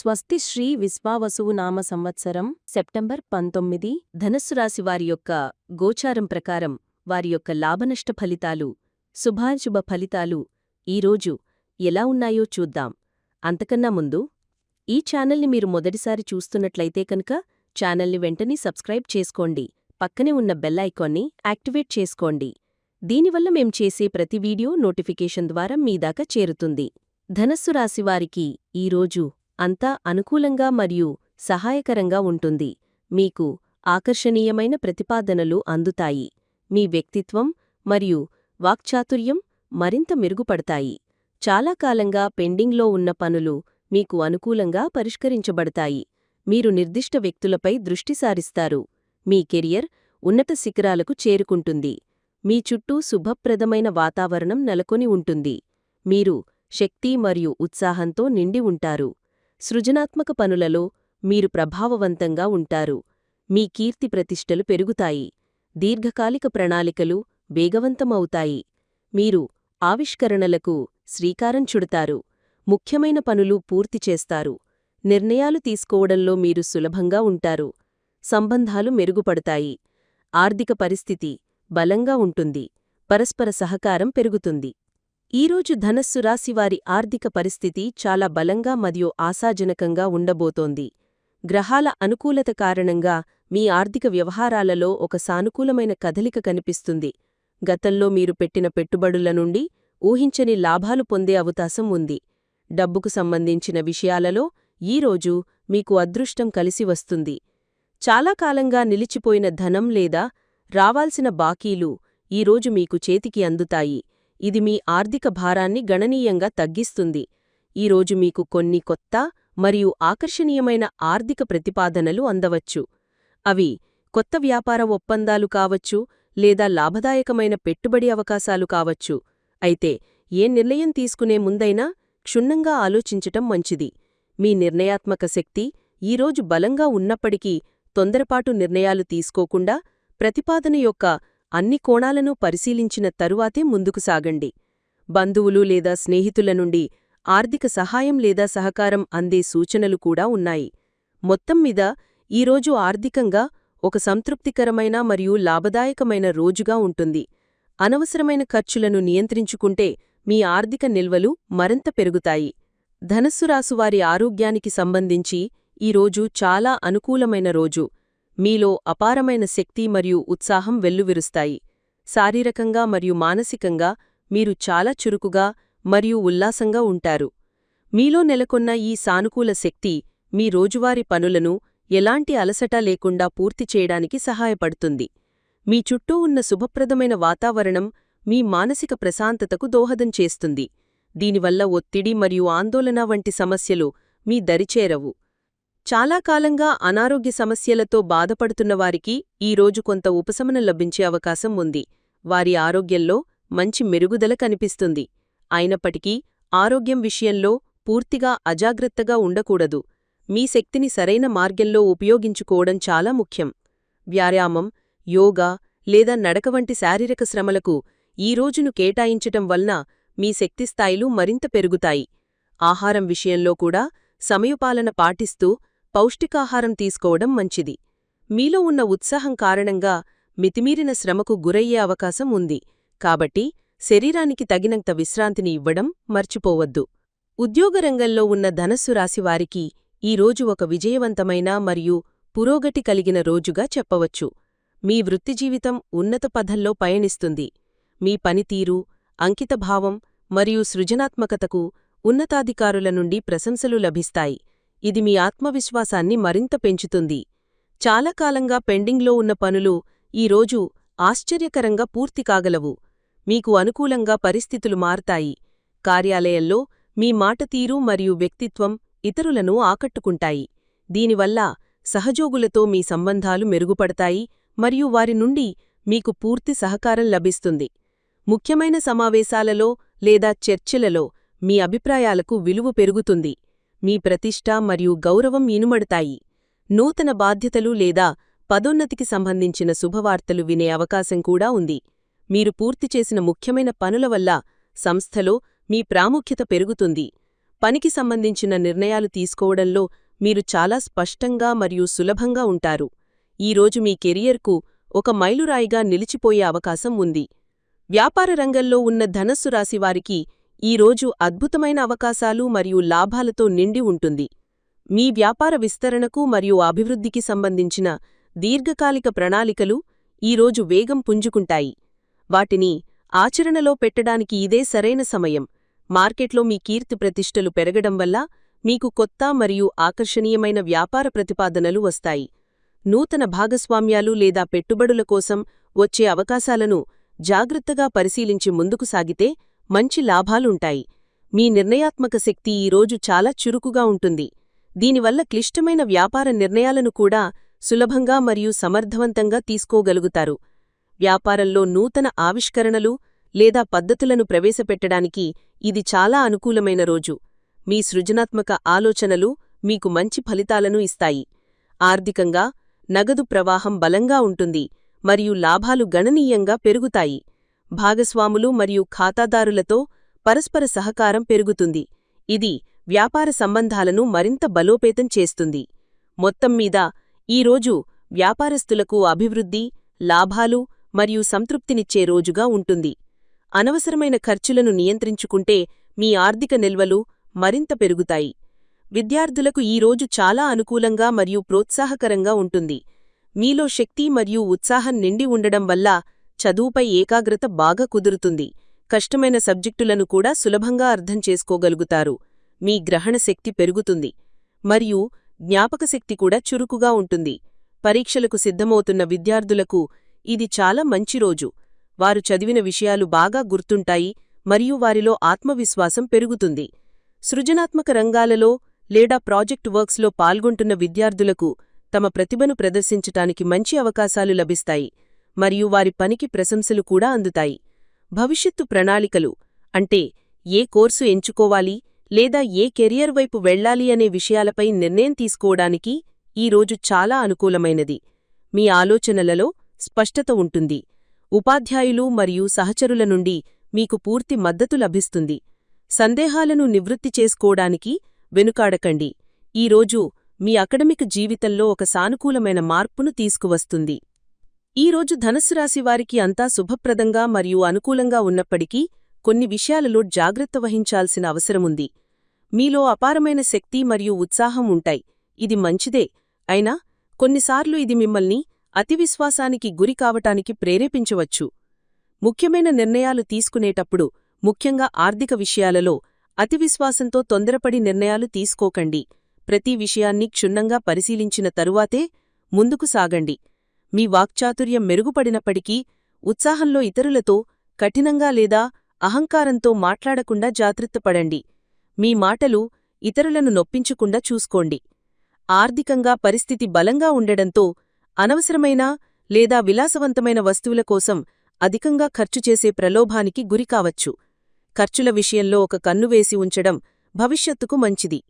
స్వస్తి శ్రీ విశ్వావసువు నామ సంవత్సరం సెప్టెంబర్ పంతొమ్మిది ధనస్సు రాశి వారి యొక్క గోచారం ప్రకారం వారి యొక్క లాభనష్ట ఫలితాలు శుభాశుభ ఫలితాలు ఈరోజు ఎలా ఉన్నాయో చూద్దాం. అంతకన్నా ముందు ఈ ఛానల్ని మీరు మొదటిసారి చూస్తున్నట్లయితే కనుక ఛానల్ని వెంటనే సబ్స్క్రైబ్ చేసుకోండి పక్కనే ఉన్న బెల్ ఐకాన్ని యాక్టివేట్ చేసుకోండి. దీనివల్ల మేం చేసే ప్రతి వీడియో నోటిఫికేషన్ ద్వారా మీ దాకా చేరుతుంది. ధనస్సు రాశివారికి ఈరోజు అంతా అనుకూలంగా మరియు సహాయకరంగా ఉంటుంది. మీకు ఆకర్షణీయమైన ప్రతిపాదనలు అందుతాయి. మీ వ్యక్తిత్వం మరియు వాక్చాతుర్యం మరింత మెరుగుపడతాయి. చాలా కాలంగా పెండింగ్లో ఉన్న పనులు మీకు అనుకూలంగా పరిష్కరించబడతాయి. మీరు నిర్దిష్ట వ్యక్తులపై దృష్టి సారిస్తారు. మీ కెరియర్ ఉన్నత శిఖరాలకు చేరుకుంటుంది. మీ చుట్టూ శుభప్రదమైన వాతావరణం నెలకొని ఉంటుంది. మీరు శక్తి మరియు ఉత్సాహంతో నిండి ఉంటారు. సృజనాత్మక పనులలో మీరు ప్రభావవంతంగా ఉంటారు. మీ కీర్తి ప్రతిష్టలు పెరుగుతాయి. దీర్ఘకాలిక ప్రణాళికలు వేగవంతమవుతాయి. మీరు ఆవిష్కరణలకు శ్రీకారం చుడతారు. ముఖ్యమైన పనులు పూర్తి చేస్తారు. నిర్ణయాలు తీసుకోవడంలో మీరు సులభంగా ఉంటారు. సంబంధాలు మెరుగుపడతాయి. ఆర్థిక పరిస్థితి బలంగా ఉంటుంది. పరస్పర సహకారం పెరుగుతుంది. ఈరోజు ధనస్సు రాశివారి ఆర్థిక పరిస్థితి చాలా బలంగా మరియు ఆశాజనకంగా ఉండబోతోంది. గ్రహాల అనుకూలత కారణంగా మీ ఆర్థిక వ్యవహారాలలో ఒక సానుకూలమైన కదలిక కనిపిస్తుంది. గతంలో మీరు పెట్టిన పెట్టుబడుల నుండి ఊహించని లాభాలు పొందే అవకాశం ఉంది. డబ్బుకు సంబంధించిన విషయాలలో ఈరోజు మీకు అదృష్టం కలిసి వస్తుంది. చాలా కాలంగా నిలిచిపోయిన ధనం లేదా రావాల్సిన బాకీలు ఈరోజు మీకు చేతికి అందుతాయి. ఇది మీ ఆర్థిక భారాన్ని గణనీయంగా తగ్గిస్తుంది. ఈరోజు మీకు కొన్ని కొత్త మరియు ఆకర్షణీయమైన ఆర్థిక ప్రతిపాదనలు అందవచ్చు. అవి కొత్త వ్యాపార ఒప్పందాలు కావచ్చు లేదా లాభదాయకమైన పెట్టుబడి అవకాశాలు కావచ్చు. అయితే ఏ నిర్ణయం తీసుకునే ముందైనా క్షుణ్ణంగా ఆలోచించటం మంచిది. మీ నిర్ణయాత్మక శక్తి ఈరోజు బలంగా ఉన్నప్పటికీ తొందరపాటు నిర్ణయాలు తీసుకోకుండా ప్రతిపాదన యొక్క అన్ని కోణాలను పరిశీలించిన తరువాతే ముందుకు సాగండి. బంధువులు లేదా స్నేహితుల నుండి ఆర్థిక సహాయం లేదా సహకారం అందే సూచనలు కూడా ఉన్నాయి. మొత్తం మీద ఈరోజు ఆర్థికంగా ఒక సంతృప్తికరమైన మరియు లాభదాయకమైన రోజుగా ఉంటుంది. అనవసరమైన ఖర్చులను నియంత్రించుకుంటే మీ ఆర్థిక నిల్వలు మరింత పెరుగుతాయి. ధనస్సు రాసువారి ఆరోగ్యానికి సంబంధించి ఈరోజు చాలా అనుకూలమైన రోజు. మీలో అపారమైన శక్తి మరియు ఉత్సాహం వెల్లువిరుస్తాయి. శారీరకంగా మరియు మానసికంగా మీరు చాలా చురుకుగా మరియు ఉల్లాసంగా ఉంటారు. మీలో నెలకొన్న ఈ సానుకూల శక్తి మీ రోజువారీ పనులను ఎలాంటి అలసట లేకుండా పూర్తి చేయడానికి సహాయపడుతుంది. మీ చుట్టూ ఉన్న శుభప్రదమైన వాతావరణం మీ మానసిక ప్రశాంతతకు దోహదం చేస్తుంది. దీనివల్ల ఒత్తిడి మరియు ఆందోళన వంటి సమస్యలు మీ దరిచేరవు. చాలా కాలంగా అనారోగ్య సమస్యలతో బాధపడుతున్న వారికి ఈరోజు కొంత ఉపశమనం లభించే అవకాశం ఉంది. వారి ఆరోగ్యంలో మంచి మెరుగుదల కనిపిస్తుంది. అయినప్పటికీ ఆరోగ్యం విషయంలో పూర్తిగా అజాగ్రత్తగా ఉండకూడదు. మీ శక్తిని సరైన మార్గంలో ఉపయోగించుకోవడం చాలా ముఖ్యం. వ్యాయామం యోగా లేదా నడక వంటి శారీరక శ్రమలకు ఈ రోజును కేటాయించటం వలన మీ శక్తిస్థాయిలు మరింత పెరుగుతాయి. ఆహారం విషయంలో కూడా సమయపాలన పాటిస్తూ పౌష్టికాహారం తీసుకోవడం మంచిది. మీలో ఉన్న ఉత్సాహం కారణంగా మితిమీరిన శ్రమకు గురయ్యే అవకాశం ఉంది. కాబట్టి శరీరానికి తగినంత విశ్రాంతిని ఇవ్వడం మర్చిపోవద్దు. ఉద్యోగరంగంలో ఉన్న ధనస్సు రాశివారికి ఈరోజు ఒక విజయవంతమైన మరియు పురోగతి కలిగిన రోజుగా చెప్పవచ్చు. మీ వృత్తిజీవితం ఉన్నత పథంలో పయనిస్తుంది. మీ పనితీరు అంకితభావం మరియు సృజనాత్మకతకు ఉన్నతాధికారుల నుండి ప్రశంసలు లభిస్తాయి. ఇది మీ ఆత్మవిశ్వాసాన్ని మరింత పెంచుతుంది. చాలా కాలంగా పెండింగ్లో ఉన్న పనులు ఈరోజు ఆశ్చర్యకరంగా పూర్తి కాగలవు. మీకు అనుకూలంగా పరిస్థితులు మారతాయి. కార్యాలయంలో మీ మాటతీరు మరియు వ్యక్తిత్వం ఇతరులను ఆకట్టుకుంటాయి. దీనివల్ల సహజోగులతో మీ సంబంధాలు మెరుగుపడతాయి మరియు వారి నుండి మీకు పూర్తి సహకారం లభిస్తుంది. ముఖ్యమైన సమావేశాలలో లేదా చర్చలలో మీ అభిప్రాయాలకు విలువ పెరుగుతుంది. మీ ప్రతిష్ట మరియు గౌరవం ఇనుమడతాయి. నూతన బాధ్యతలు లేదా పదోన్నతికి సంబంధించిన శుభవార్తలు వినే అవకాశం కూడా ఉంది. మీరు పూర్తి చేసిన ముఖ్యమైన పనుల వల్ల సంస్థలో మీ ప్రాముఖ్యత పెరుగుతుంది. పనికి సంబంధించిన నిర్ణయాలు తీసుకోవడంలో మీరు చాలా స్పష్టంగా మరియు సులభంగా ఉంటారు. ఈరోజు మీ కెరియర్కు ఒక మైలురాయిగా నిలిచిపోయే అవకాశం ఉంది. వ్యాపార రంగంలో ఉన్న ధనస్సు రాశివారికి ఈరోజు అద్భుతమైన అవకాశాలు మరియు లాభాలతో నిండి ఉంటుంది. మీ వ్యాపార విస్తరణకు మరియు అభివృద్ధికి సంబంధించిన దీర్ఘకాలిక ప్రణాళికలు ఈరోజు వేగం పుంజుకుంటాయి. వాటిని ఆచరణలో పెట్టడానికి ఇదే సరైన సమయం. మార్కెట్లో మీ కీర్తి ప్రతిష్టలు పెరగడం వల్ల మీకు కొత్త మరియు ఆకర్షణీయమైన వ్యాపార ప్రతిపాదనలు వస్తాయి. నూతన భాగస్వామ్యాలు లేదా పెట్టుబడుల కోసం వచ్చే అవకాశాలను జాగ్రత్తగా పరిశీలించి ముందుకు సాగితే మంచి లాభాలుంటాయి. మీ నిర్ణయాత్మక శక్తి ఈరోజు చాలా చురుకుగా ఉంటుంది. దీనివల్ల క్లిష్టమైన వ్యాపార నిర్ణయాలను కూడా సులభంగా మరియు సమర్థవంతంగా తీసుకోగలుగుతారు. వ్యాపారంలో నూతన ఆవిష్కరణలు లేదా పద్ధతులను ప్రవేశపెట్టడానికి ఇది చాలా అనుకూలమైన రోజు. మీ సృజనాత్మక ఆలోచనలు మీకు మంచి ఫలితాలను ఇస్తాయి. ఆర్థికంగా నగదు ప్రవాహం బలంగా ఉంటుంది మరియు లాభాలు గణనీయంగా పెరుగుతాయి. భాగస్వాములు మరియు ఖాతాదారులతో పరస్పర సహకారం పెరుగుతుంది. ఇది వ్యాపార సంబంధాలను మరింత బలోపేతం చేస్తుంది. మొత్తంమీద ఈరోజు వ్యాపారస్తులకు అభివృద్ధి లాభాలు మరియు సంతృప్తినిచ్చే రోజుగా ఉంటుంది. అనవసరమైన ఖర్చులను నియంత్రించుకుంటే మీ ఆర్థిక నిల్వలు మరింత పెరుగుతాయి. విద్యార్థులకు ఈరోజు చాలా అనుకూలంగా మరియు ప్రోత్సాహకరంగా ఉంటుంది. మీలో శక్తి మరియు ఉత్సాహం నిండి ఉండడం వల్ల చదువుపై ఏకాగ్రత బాగా కుదురుతుంది. కష్టమైన సబ్జెక్టులను కూడా సులభంగా అర్థం చేసుకోగలుగుతారు. మీ గ్రహణ శక్తి పెరుగుతుంది. మరియు జ్ఞాపకశక్తి కూడా చురుకుగా ఉంటుంది. పరీక్షలకు సిద్ధమవుతున్న విద్యార్థులకు ఇది చాలా మంచి రోజు. వారు చదివిన విషయాలు బాగా గుర్తుంటాయి మరియు వారిలో ఆత్మవిశ్వాసం పెరుగుతుంది. సృజనాత్మక రంగాలలో లేదా ప్రాజెక్ట్ వర్క్స్లో పాల్గొంటున్న విద్యార్థులకు తమ ప్రతిభను ప్రదర్శించటానికి మంచి అవకాశాలు లభిస్తాయి. మరియు వారి పనికి ప్రశంసలు కూడా అందుతాయి. భవిష్యత్తు ప్రణాళికలు అంటే ఏ కోర్సు ఎంచుకోవాలి లేదా ఏ కెరియర్ వైపు వెళ్ళాలి అనే విషయాలపై నిర్ణయం తీసుకోవడానికి ఈ రోజు చాలా అనుకూలమైనది. మీ ఆలోచనలలో స్పష్టత ఉంటుంది. ఉపాధ్యాయులు మరియు సహచరుల నుండి మీకు పూర్తి మద్దతు లభిస్తుంది. సందేహాలను నివృత్తి చేసుకోవడానికి వెనుకాడకండి. ఈరోజు మీ అకడమిక్ జీవితంలో ఒక సానుకూలమైన మార్పును తీసుకువస్తుంది. ఈరోజు ధనస్రాశి వారికి అంతా శుభప్రదంగా మరియు అనుకూలంగా ఉన్నప్పటికీ కొన్ని విషయాలలో జాగ్రత్త వహించాల్సిన అవసరముంది. మీలో అపారమైన శక్తి మరియు ఉత్సాహం ఉంటాయి. ఇది మంచిదే. అయినా కొన్నిసార్లు ఇది మిమ్మల్ని అతివిశ్వాసానికి గురి కావటానికి ప్రేరేపించవచ్చు. ముఖ్యమైన నిర్ణయాలు తీసుకునేటప్పుడు ముఖ్యంగా ఆర్థిక విషయాలలో అతివిశ్వాసంతో తొందరపడి నిర్ణయాలు తీసుకోకండి. ప్రతి విషయాన్ని క్షుణ్ణంగా పరిశీలించిన తరువాతే ముందుకు సాగండి. మీ వాక్చాతుర్యం మెరుగుపడినప్పటికీ ఉత్సాహంలో ఇతరులతో కఠినంగా లేదా అహంకారంతో మాట్లాడకుండా జాగ్రత్తపడండి. మీ మాటలు ఇతరులను నొప్పించకుండా చూసుకోండి. ఆర్థికంగా పరిస్థితి బలంగా ఉండడంతో అనవసరమైన లేదా విలాసవంతమైన వస్తువుల కోసం అధికంగా ఖర్చు చేసే ప్రలోభానికి గురికావచ్చు ఖర్చుల విషయంలో ఒక కన్నువేసి ఉంచడం భవిష్యత్తుకు మంచిది.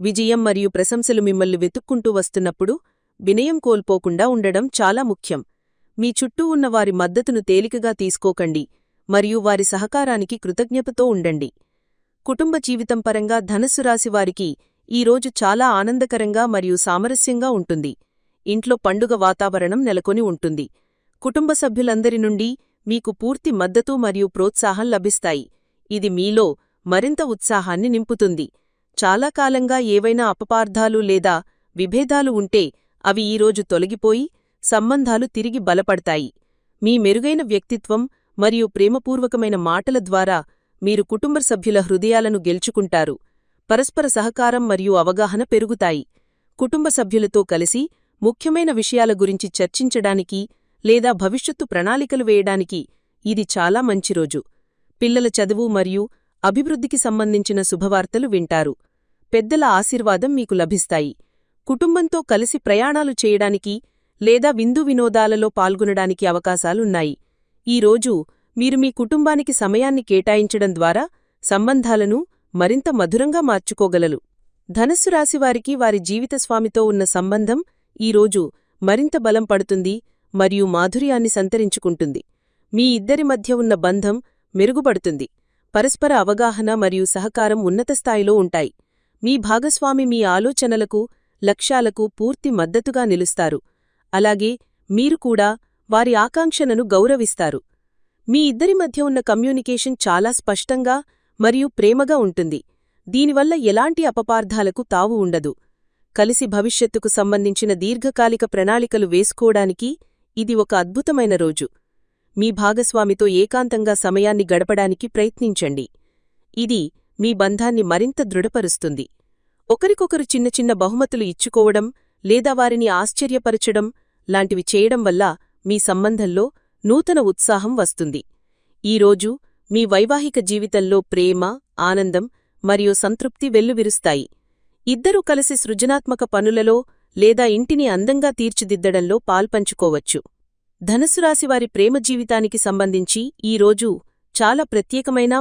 విజయం మరియు ప్రశంసలు మిమ్మల్ని వెతుక్కుంటూ వస్తున్నప్పుడు వినయం కోల్పోకుండా ఉండడం చాలా ముఖ్యం. మీ చుట్టూ ఉన్న వారి మద్దతును తేలికగా తీసుకోకండి మరియు వారి సహకారానికి కృతజ్ఞతతో ఉండండి. కుటుంబ జీవితం పరంగా ధనస్సు రాశివారికి ఈరోజు చాలా ఆనందకరంగా మరియు సామరస్యంగా ఉంటుంది. ఇంట్లో పండుగ వాతావరణం నెలకొని ఉంటుంది. కుటుంబ సభ్యులందరి నుండి మీకు పూర్తి మద్దతు మరియు ప్రోత్సాహం లభిస్తాయి. ఇది మీలో మరింత ఉత్సాహాన్ని నింపుతుంది. చాలా కాలంగా ఏవైనా అపపార్థాలు లేదా విభేదాలు ఉంటే అవి ఈరోజు తొలగిపోయి సంబంధాలు తిరిగి బలపడతాయి. మీ మెరుగైన వ్యక్తిత్వం మరియు ప్రేమపూర్వకమైన మాటల ద్వారా మీరు కుటుంబ సభ్యుల హృదయాలను గెలుచుకుంటారు. పరస్పర సహకారం మరియు అవగాహన పెరుగుతాయి. కుటుంబ సభ్యులతో కలిసి ముఖ్యమైన విషయాల గురించి చర్చించడానికి లేదా భవిష్యత్తు ప్రణాళికలు వేయడానికి ఇది చాలా మంచి రోజు. పిల్లల చదువు మరియు అభివృద్ధికి సంబంధించిన శుభవార్తలు వింటారు. పెద్దల ఆశీర్వాదం మీకు లభిస్తాయి. కుటుంబంతో కలిసి ప్రయాణాలు చేయడానికి లేదా విందు వినోదాలలో పాల్గొనడానికి అవకాశాలున్నాయి. ఈరోజు మీరు మీ కుటుంబానికి సమయాన్ని కేటాయించడం ద్వారా సంబంధాలను మరింత మధురంగా మార్చుకోగలరు. ధనస్సు రాశివారికి వారి జీవితస్వామితో ఉన్న సంబంధం ఈరోజు మరింత బలం పడుతుంది మరియు మాధుర్యాన్ని సంతరించుకుంటుంది. మీ ఇద్దరి మధ్య ఉన్న బంధం మెరుగుపడుతుంది. పరస్పర అవగాహన మరియు సహకారం ఉన్నత స్థాయిలో ఉంటాయి. మీ భాగస్వామి మీ ఆలోచనలకు లక్ష్యాలకు పూర్తి మద్దతుగా నిలుస్తారు. అలాగే మీరు కూడా వారి ఆకాంక్షలను గౌరవిస్తారు. మీ ఇద్దరి మధ్య ఉన్న కమ్యూనికేషన్ చాలా స్పష్టంగా మరియు ప్రేమగా ఉంటుంది. దీనివల్ల ఎలాంటి అపపార్థాలకు తావు ఉండదు. కలిసి భవిష్యత్తుకు సంబంధించిన దీర్ఘకాలిక ప్రణాళికలు వేసుకోవడానికి ఇది ఒక అద్భుతమైన రోజు. మీ భాగస్వామితో ఏకాంతంగా సమయాన్ని గడపడానికి ప్రయత్నించండి. ఇది మీ బంధాన్ని మరింత దృఢపరుస్తుంది. ఒకరికొకరు చిన్న చిన్న బహుమతులు ఇచ్చుకోవడం లేదా వారిని ఆశ్చర్యపరచడం లాంటివి చేయడం వల్ల మీ సంబంధంలో నూతన ఉత్సాహం వస్తుంది. ఈరోజు మీ వైవాహిక జీవితంలో ప్రేమ ఆనందం మరియు సంతృప్తి వెల్లువిరుస్తాయి. ఇద్దరూ కలిసి సృజనాత్మక పనులలో లేదా ఇంటిని అందంగా తీర్చిదిద్దడంలో పాల్పంచుకోవచ్చు ధనుసురాశివారి ప్రేమ జీవితానికి సంబంధించి ఈ రోజు చాలా ప్రత్యేకమైన